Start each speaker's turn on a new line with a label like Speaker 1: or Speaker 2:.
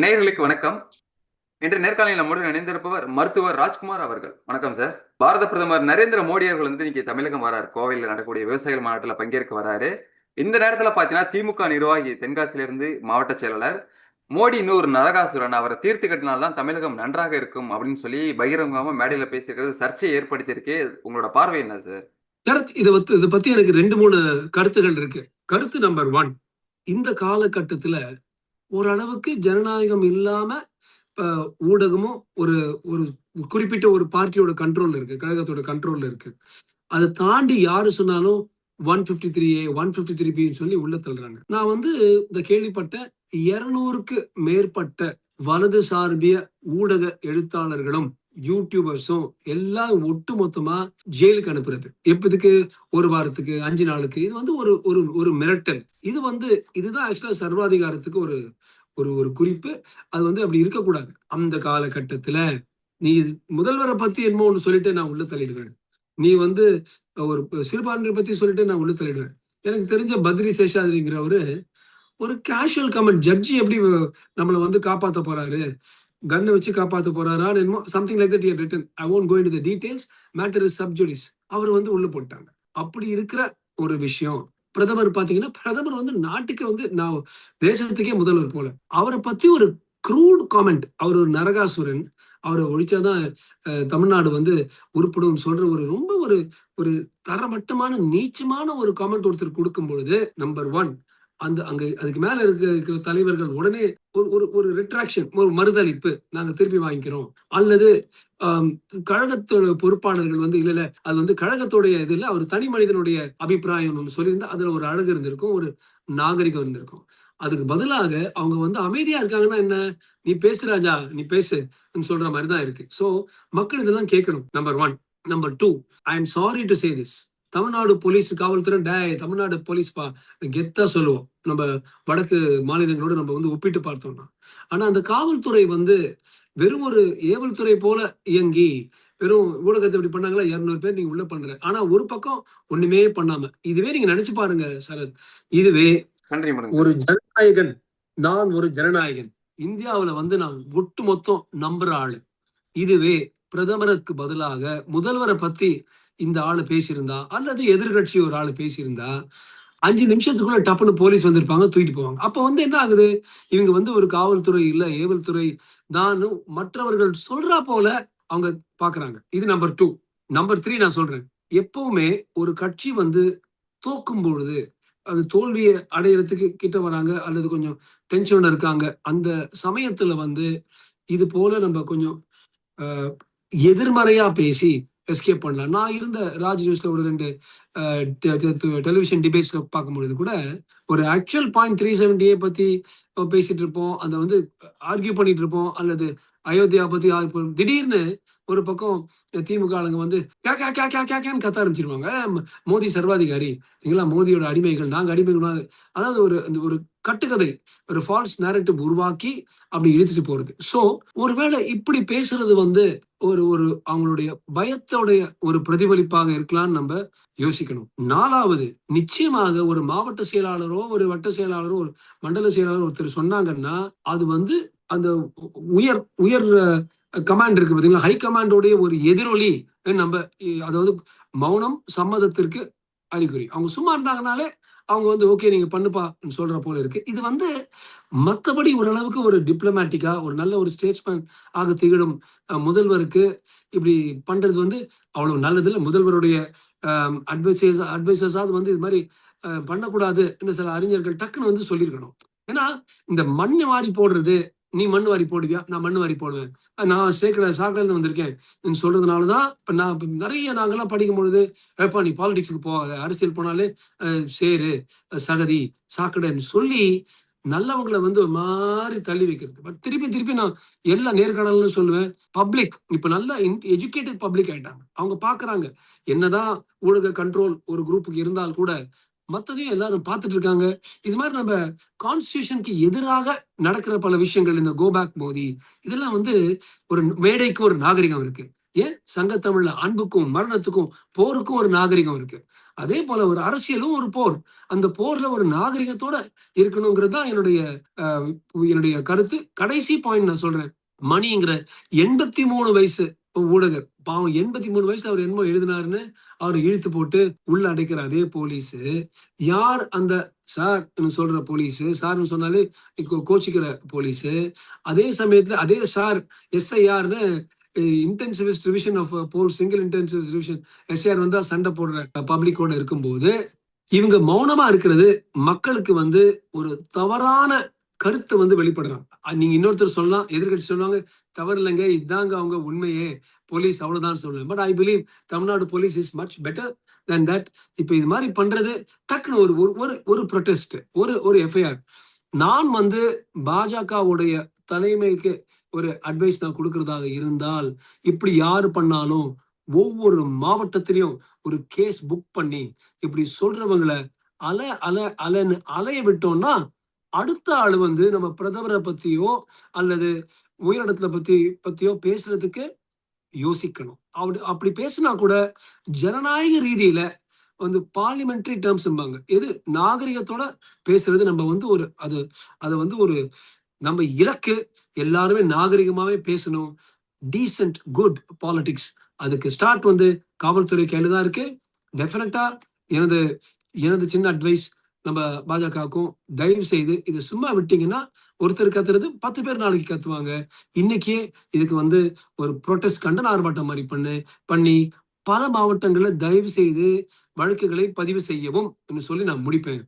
Speaker 1: நேர்களுக்கு வணக்கம். இன்று நேர்காணலில் நம்முடன் இணைந்திருப்பவர் மருத்துவர் ராஜ்குமார் அவர்கள். வணக்கம் சார் பாரத பிரதமர் நரேந்திர மோடி அவர்கள் வந்து இன்னைக்கு தமிழகம் வராரு. கோவையில் நடக்கக்கூடிய விவசாயிகள் மாநாட்டில் பங்கேற்க வராரு. இந்த நேரத்துல பார்த்தீங்கன்னா திமுக நிர்வாகி தென்காசியிலிருந்து மாவட்ட செயலாளர் மோடி இன்னொரு நரகாசுரன். அவரை தீர்த்து கட்டினால்தான் தமிழகம் நன்றாக இருக்கும் அப்படின்னு சொல்லி பகிரங்கமாக மேடையில் பேசியிருக்கிறது. சர்ச்சையை ஏற்படுத்தியிருக்கு. உங்களோட பார்வை என்ன சார்
Speaker 2: கருத்து இதை பத்தி இதை பத்தி எனக்கு ரெண்டு மூணு கருத்துகள் இருக்கு. கருத்து நம்பர் ஒன் இந்த காலகட்டத்துல ஓரளவுக்கு ஜனநாயகம் இல்லாம ஊடகமும் ஒரு ஒரு குறிப்பிட்ட ஒரு பார்ட்டியோட கண்ட்ரோல்ல இருக்கு கழகத்தோட கண்ட்ரோல்ல இருக்கு. அதை தாண்டி யாரு சொன்னாலும் one fifty three A one fifty three பின்னு சொல்லி உள்ள தள்ளுறாங்க. நான் வந்து இந்த கேள்விப்பட்ட இருநூறுக்கு மேற்பட்ட வலது சார்பிய ஊடக எழுத்தாளர்களும் யூடியூபர்ஸும் எல்லாம் ஒட்டு மொத்தமா ஜெயிலுக்கு அனுப்புறது. எப்பதுக்கு? ஒரு வாரத்துக்கு அஞ்சு நாளுக்கு. இது வந்து ஒரு ஒரு ஒரு மிரட்டல். இது வந்து இதுதான் ஆக்சுவலா சர்வாதிகாரத்துக்கு ஒரு ஒரு ஒரு குறிப்பு. அது வந்து அப்படி இருக்கக்கூடாது. அந்த காலகட்டத்துல நீ முதல்வரை பத்தி என்னமோ ஒண்ணு சொல்லிட்டு நான் உள்ள தள்ளிடுவேன். நீ வந்து ஒரு சிறுபான்மையை பத்தி சொல்லிட்டு நான் உள்ள தள்ளிடுவேன். எனக்கு தெரிஞ்ச பத்ரி சேஷாதிரிங்கிறவரு ஒரு கேஷுவல் கமெண்ட் ஜட்ஜி எப்படி நம்மளை வந்து காப்பாத்த போறாரு? கன்னை வச்சு காப்பாத்த போறாரான்னு என்னமோ something like that written I won't go in the details matter is sub judice அவர் வந்து உள்ள போட்டாங்க அப்படி இருக்கிற ஒரு விஷயம் பிரதமர் பாத்தீங்கன்னா பிரதமர் வந்து நாட்டுக்கு வந்து நான் தேசத்துக்கே முதல்வர் போல. அவரை பத்தி ஒரு க்ரூட் காமெண்ட் அவர் ஒரு நரகாசுரன். அவரை ஒழிச்சாதான் தமிழ்நாடு வந்து உருப்படும் சொல்ற ஒரு ரொம்ப ஒரு ஒரு தரமட்டமான நீச்சமான ஒரு காமெண்ட் ஒருத்தர் கொடுக்கும் பொழுது நம்பர் ஒன் அந்த அங்க அதுக்கு மேல இருக்க இருக்கிற தலைவர்கள் உடனே ஒரு ஒரு ஒரு ரிட்ராக்ஷன் ஒரு மறுதளிப்பு நாங்க திருப்பி வாங்கிக்கிறோம். அல்லது கழகத்தோட பொறுப்பாளர்கள் வந்து இல்ல இல்ல அது வந்து கழகத்தோடைய இது இல்ல அவர் தனி மனிதனுடைய அபிப்பிராயம் சொல்லியிருந்தா அதுல ஒரு அழகு இருந்திருக்கும் ஒரு நாகரிகம் இருந்திருக்கும். அதுக்கு பதிலாக அவங்க வந்து அமைதியா இருக்காங்கன்னா என்ன? நீ பேசு ராஜா நீ பேசு சொல்ற மாதிரி தான் இருக்கு. சோ மக்கள் இதெல்லாம் கேட்கணும் number one number two I am sorry to say this Tamil Nadu police காவல்துறை டே தமிழ்நாடு போலீஸ் பா கெத்தா சொல்லுவோம். நம்ம வடக்கு மாநிலங்களோட நம்ம வந்து ஒப்பிட்டு பார்த்தோம்னா. ஆனா அந்த காவல்துறை வந்து வெறும் ஒரு ஏவல் துறை போல இயங்கி வெறும் ஊடகத்தை இப்படி பண்ணாங்களா? இருநூறு பேர் நீங்க உள்ள பண்ற ஆனா ஒரு பக்கம் ஒண்ணுமே பண்ணாம. இதுவே நீங்க நினைச்சு பாருங்க சரத் இதுவே ஒரு ஜனநாயகன் நான் ஒரு ஜனநாயகன். இந்தியாவுல வந்து நான் ஒட்டு மொத்தம் நம்புற ஆளு. இதுவே பிரதமருக்கு பதிலாக முதல்வரை பத்தி இந்த ஆளு பேசியிருந்தா அல்லது எதிர்கட்சி ஒரு ஆளு பேசியிருந்தா அஞ்சு நிமிஷத்துக்குள்ள டப்புன்னு போலீஸ் வந்திருப்பாங்க தூக்கிட்டு போவாங்க. அப்ப வந்து என்ன ஆகுது? இவங்க வந்து ஒரு காவல்துறை இல்ல ஏவல்துறை தான் மற்றவர்கள் சொல்றா போல அவங்க பாக்குறாங்க. இது நம்பர் டூ நம்பர் த்ரீ நான் சொல்றேன். எப்பவுமே ஒரு கட்சி வந்து தோக்கும் பொழுது அது தோல்வியை அடையிறதுக்கு கிட்ட வராங்க அல்லது கொஞ்சம் டென்ஷன்ல இருக்காங்க அந்த சமயத்துல வந்து இது போல நம்ம கொஞ்சம் எதிர்மறையா பேசி எஸ்கேப் பண்ணலாம் நான் இருந்த ராஜ் நியூஸ்ல ஒரு ரெண்டு டெலிவிஷன் டிபேட்ஸ்ல பார்க்கும்பொழுது கூட ஒரு ஆக்சுவல் பாயிண்ட் த்ரீ செவன்டியை பத்தி பேசிட்டு இருப்போம். அதை வந்து ஆர்கியூ பண்ணிட்டு இருப்போம். அல்லது அயோத்தியா பத்தி திடீர்னு ஒரு பக்கம் திமுக ஆளுங்க வந்து கே கே கே கே கேன்னு கத்த ஆரம்பிச்சிருவாங்க. மோடி சர்வாதிகாரி. நீங்களா மோடியோட அடிமைகள் நாங்க அடிமைகள் அதாவது ஒரு அந்த ஒரு கட்டுக்கதை ஒரு ஃபால்ஸ் நேரட்டிவ் உருவாக்கி அப்படி இழுத்துட்டு போறது. சோ ஒருவேளை இப்படி பேசுறது வந்து ஒரு ஒரு அவங்களுடைய பயத்தோடைய ஒரு பிரதிபலிப்பாக இருக்கலாம்னு நம்ம யோசிக்கணும். நாலாவது நிச்சயமாக ஒரு மாவட்ட செயலாளரோ ஒரு வட்ட செயலாளரோ ஒரு மண்டல செயலாளரோ ஒருத்தர் சொன்னாங்கன்னா அது வந்து அந்த உயர் உயர் கமாண்ட் இருக்கு பாத்தீங்களா? ஹை கமாண்டோடைய ஒரு எதிரொலி நம்ம அதாவது மௌனம் சம்மதத்திற்கு அறிகுறி. அவங்க சும்மா இருந்தாங்கனாலே அவங்க வந்து ஓகே நீங்க பண்ணுப்பான்னு சொல்ற போல இருக்கு. இது வந்து மத்தபடி ஓரளவுக்கு ஒரு டிப்ளமேட்டிக்கா ஒரு நல்ல ஒரு ஸ்டேட்ஸ்மேன் ஆக திகழும் அஹ், முதல்வருக்கு இப்படி பண்றது வந்து அவ்வளவு நல்லது இல்லை முதல்வருடைய அட்வைசர்ஸ் அட்வைசர்ஸாவது வந்து இது மாதிரி பண்ணக்கூடாது என்று சில அறிஞர்கள் டக்குன்னு வந்து சொல்லியிருக்கணும். ஏன்னா இந்த மண்ணை வாரி போடுறது நீ மண் வாரி போடுவியா? நான் மண் வாரி போடுவேன். நான் சேர்க்கல சாக்கடைன்னு வந்திருக்கேன். நீ சொல்றதுனாலதான் இப்ப நான் நிறைய நாங்கெல்லாம் படிக்கும் பொழுது ஏப்பா நீ பாலிடிக்ஸுக்கு போகாத அரசியல் போனாலே சேரு சகதி சாக்கடைன்னு சொல்லி நல்லவங்களை வந்து ஒரு மாதிரி தள்ளி வைக்கிறது. பட் திருப்பி திருப்பி நான் எல்லா நேர்காணல்னு சொல்லுவேன். பப்ளிக் இப்ப நல்ல எஜுகேட்டட் பப்ளிக் ஆயிட்டாங்க. அவங்க பாக்குறாங்க. என்னதான் ஊடக கண்ட்ரோல் ஒரு குரூப்புக்கு இருந்தால் கூட மத்ததையும் எல்லாரும் பார்த்துட்டு இருக்காங்க இது மாதிரி நம்ம கான்ஸ்டியூஷனுக்கு எதிராக நடக்கிற பல விஷயங்கள் இந்த கோபேக் மோதி இதெல்லாம் வந்து ஒரு மேடைக்கு ஒரு நாகரிகம் இருக்கு. ஏன்? சங்கத்தமிழ்ல அன்புக்கும் மரணத்துக்கும் போருக்கும் ஒரு நாகரிகம் இருக்கு. அதே போல ஒரு அரசியலும் ஒரு போர். அந்த போர்ல ஒரு நாகரிகத்தோட இருக்கணுங்கிறது தான் என்னுடைய அஹ், என்னுடைய கருத்து. கடைசி பாயிண்ட் நான் சொல்றேன். மணிங்கிற எண்பத்தி மூணு வயசு ஊடகர். பாவம் எண்பத்தி மூணு வயசு அவர் என்னமோ எழுதினாருன்னு அவர் இழுத்து போட்டு உள்ள அடைக்கிற அதே போலீஸ். யார் அந்த சார் சொல்ற போலீஸ்? சார்னு சொன்னாலே கோ- கோச்சிக்கிற போலீஸ். அதே சமயத்துல அதே sir எஸ்ஐஆர்னு intensivist revision of poll single intensive revision SIR வந்து சண்டை போடுற பப்ளிக்கோட இருக்கும்போது இவங்க மௌனமா இருக்கிறது மக்களுக்கு வந்து ஒரு தவறான கருத்தை வந்து வெளிப்படுறான். நீங்க இன்னொருத்தர் சொல்லலாம் எதிர்கட்சி சொல்லுவாங்க தவறு இல்லைங்க இதாங்க அவங்க உண்மையே. போலீஸ் அவ்வளவுதான் சொல்லுவேன் but I believe Tamil Nadu police is much better then that இப்ப இது மாதிரி பண்றது டக்குன்னு ஒரு ஒரு- ஒரு ப்ரொட்டஸ்ட் ஒரு ஒரு எஃப்ஐஆர் நான் வந்து பாஜகவுடைய தலைமைக்கு ஒரு அட்வைஸ் நான் கொடுக்கறதாக இருந்தால் இப்படி யாரு பண்ணாலும் ஒவ்வொரு மாவட்டத்திலையும் ஒரு கேஸ் புக் பண்ணி இப்படி சொல்றவங்கள அல அல அலன்னு அலைய விட்டோம்னா அடுத்த ஆள் வந்து நம்ம பிரதமரை பத்தியோ அல்லது உயிரிடத்துல பத்தி பத்தியோ பேசுறதுக்கு யோசிக்கணும். அப்படி அப்படி பேசினா கூட ஜனநாயக ரீதியில வந்து பார்லிமெண்ட்ரி டேர்ம்ஸ் எது? நாகரிகத்தோட பேசுறது நம்ம வந்து ஒரு அது அது வந்து ஒரு நம்ம இலக்கு. எல்லாருமே நாகரிகமாவே பேசணும். டீசென்ட் குட் பாலிடிக்ஸ் அதுக்கு ஸ்டார்ட் வந்து காவல்துறை கையில தான் இருக்கு. டெஃபினட்டா எனது எனது சின்ன அட்வைஸ் நம்ம பாஜகவுக்கும் தயவு செய்து இது சும்மா விட்டீங்கன்னா ஒருத்தர் கத்துறது பத்து பேர் நாளைக்கு கத்துவாங்க. இன்னைக்கே இதுக்கு வந்து ஒரு ப்ரொட்டஸ்ட் கண்டன ஆர்ப்பாட்டம் மாதிரி பண்ணு பண்ணி பல மாவட்டங்கள்ல தயவு செய்து வழக்குகளை பதிவு செய்யவும் என்று சொல்லி நான் முடிப்பேன்.